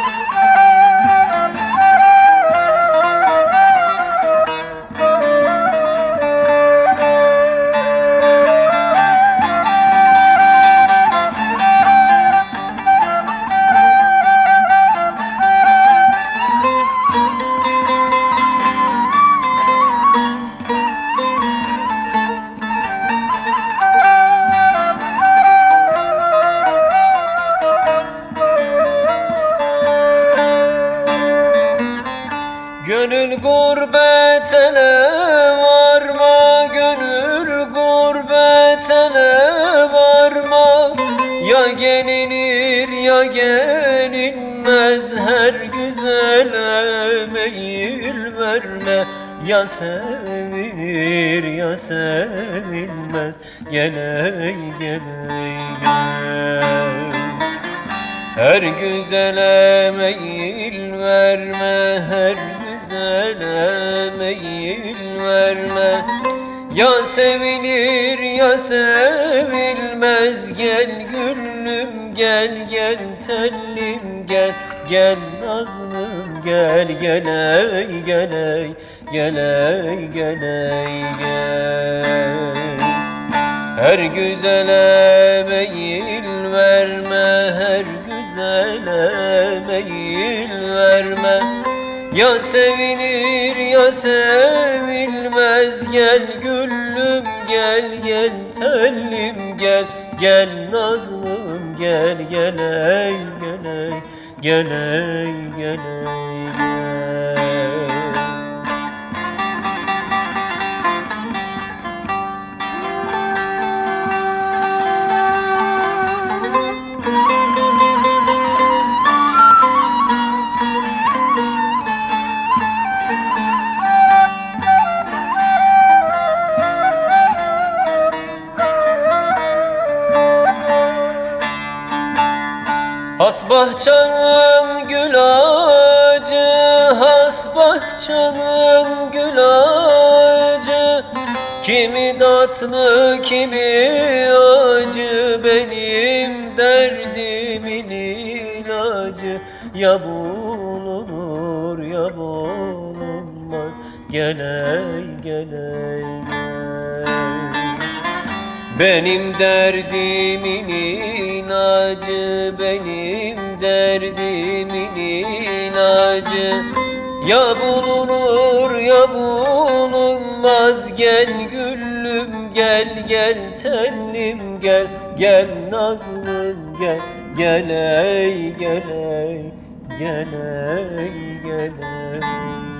Música Gönül gurbetine varma Gönül gurbetine varma. Ya gelinir ya gelinmez Her güzele meyil verme. Ya sevilir ya sevilmez Gel ey gel ey gel her güzele meyil verme, her güzele meyil verme. Ya sevilir ya sevilmez. Gel gülüm gel gel tellim gel Gel nazlım. Gel gel ey gel ey Gel ey gel ey gel. Her güzele meyil verme, her güzele meyil verme Ya sevilir ya sevilmez. Gel güllüm gel gel tellim gel Gel nazlım gel gel ey gel ey Gel ey gel ey bahçanın gül ağacı, has bahçanın gül ağacı. Kimi tatlı kimi acı benim derdimin ilacı. Ya bulunur ya bulunmaz Gel ey gel ey gel benim derdimin ilacı, benim derdimin ilacı Ya bulunur ya bulunmaz Gel güllüm gel gel tellim gel Gel nazlım gel gel ey gel ey Gel ey gel ey